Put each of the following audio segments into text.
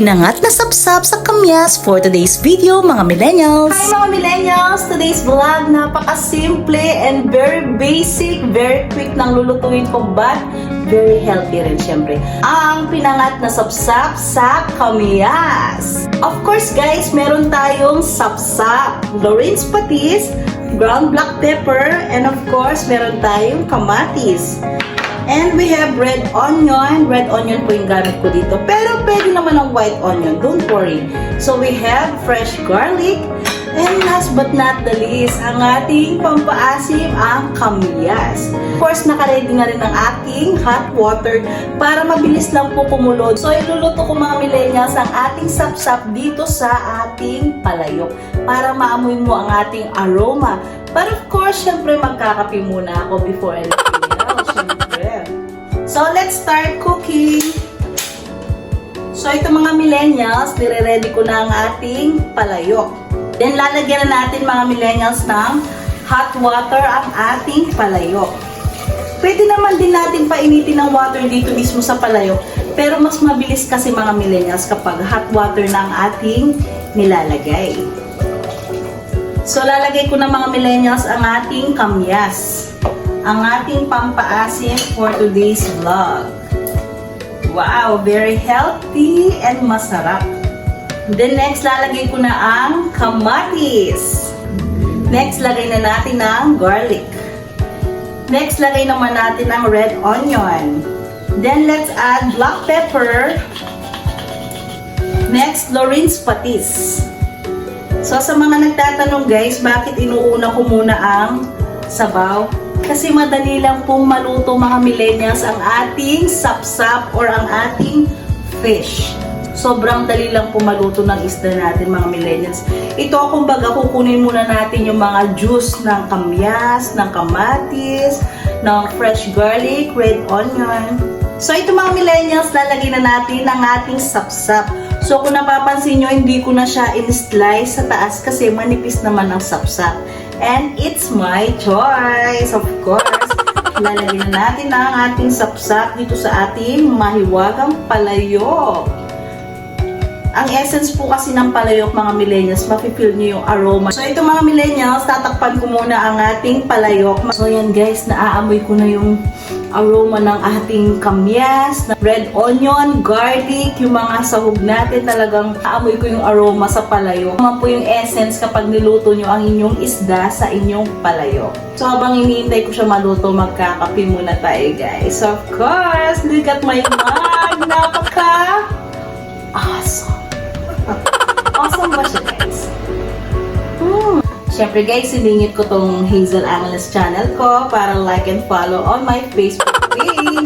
pinangat na sapsap sa kamyas for today's video mga millennials. Hi mga millennials! Today's vlog, napaka-simple and very basic, very quick nang lulutuin ko but very healthy rin syempre. Ang pinangat na sapsap sa kamyas. Of course guys, meron tayong sapsap, Lawrence patis, ground black pepper, and of course meron tayong kamatis. And we have red onion. Red onion po yung gamit ko dito. Pero pwede naman ang white onion. Don't worry. So we have fresh garlic. And last but not the least, ang ating pampaasim ang kamyas. Of course, nakaredy na rin ang ating hot water para mabilis lang po kumulo. So, iluluto ko mga millennials ang ating sapsap dito sa ating palayok para maamoy mo ang ating aroma. But of course, syempre magkakape muna ako before anything else. Syempre. So, let's start cooking. So, ito mga millennials, nire-ready ko na ang ating palayok. Then, lalagyan na natin mga millennials ng hot water ang ating palayok. Pwede naman din natin painitin ng water dito mismo sa palayok. Pero mas mabilis kasi mga millennials kapag hot water na ang ating nilalagay. So, lalagay ko na mga millennials ang ating kamyas. Ang ating pampaasim for today's vlog. Wow, very healthy and masarap. Then next, lalagay ko na ang kamatis. Next, lagay na natin ang garlic. Next, lagay naman natin ang red onion. Then, let's add black pepper. Next, Lawrence patis. So, sa mga nagtatanong guys, bakit inuuna ko muna ang sabaw? Kasi madali lang pong maluto mga millennials ang ating sapsap or ang ating fish. Sobrang dali lang po maluto ng isda natin mga millennials. Ito kumbaga kukunin muna natin yung mga juice ng kamyas, ng kamatis, ng fresh garlic, red onion. So ito mga millennials, lalagyan na natin ang ating sapsap. So kung napapansin nyo, hindi ko na siya in-slice sa taas kasi manipis naman ang sapsap. And it's my choice, of course. Lalagyan na natin ang ating sapsap dito sa ating mahiwagang palayok. Ang essence po kasi ng palayok mga millennials, mafe-feel nyo yung aroma. So ito mga millennials, tatakpan ko muna ang ating palayok. So yan guys, naaamoy ko na yung aroma ng ating kamyas, na red onion, garlic, yung mga sahog natin talagang aamoy ko yung aroma sa palayok. Mga po yung essence kapag niluto nyo ang inyong isda sa inyong palayok. So habang iniintay ko siya maluto, magkakape muna tayo guys. Of course, look at my mug! Siyempre guys, siningit ko tong Hazel Angeles channel ko para like and follow on my Facebook page.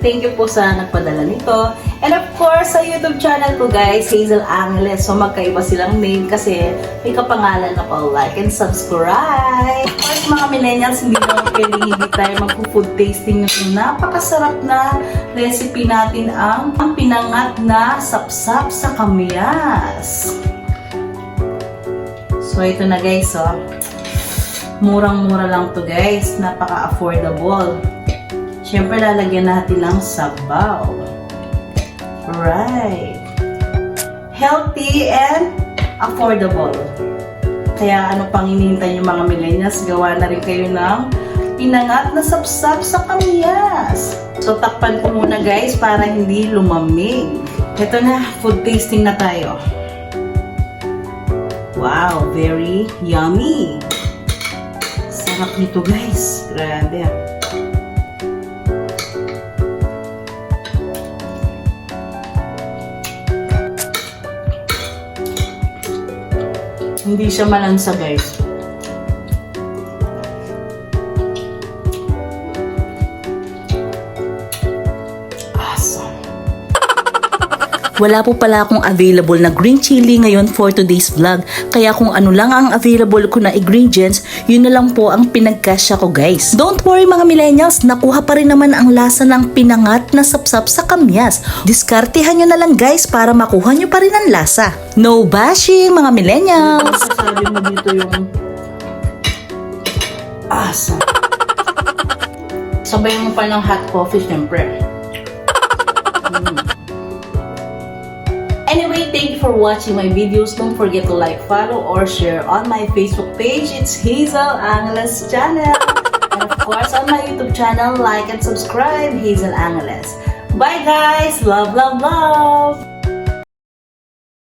Thank you po sa nagpadala nito. And of course, sa YouTube channel ko guys, Hazel Angeles. So magkaiba silang name kasi may kapangalan ako. Like and subscribe. Of mga millennials, hindi naman pwedeng hindi tayo mag-food tasting ng napakasarap na recipe natin ang, ang pinangat na sapsap sa kamyas. So, ito na guys, oh. Murang-mura lang to guys. Napaka-affordable. Siyempre, lalagyan natin ng sabaw. Right. Healthy and affordable. Kaya ano pang hinihintay yung mga millennials, gawa na rin kayo ng pinangat na sapsap sa kamyas. So, takpan ko muna guys para hindi lumamig. Ito na, food tasting na tayo. Wow, very yummy. Sarap nito guys. Grabe ah. Hindi siya malansa guys. Wala po pala akong available na green chili ngayon for today's vlog. Kaya kung ano lang ang available ko na ingredients, yun na lang po ang pinagkasya ko guys. Don't worry mga millennials, nakuha pa rin naman ang lasa ng pinangat na sapsap sa kamyas. Diskartehan nyo na lang guys para makuha nyo pa rin ang lasa. No bashing mga millennials! Sabi mo dito yung awesome. Sabay mo pa ng hot coffee, syempre. For watching my videos. Don't forget to like, follow, or share on my Facebook page. It's Hazel Angeles channel. and of course, on my YouTube channel, like and subscribe, Hazel Angeles. Bye guys! Love, love, love!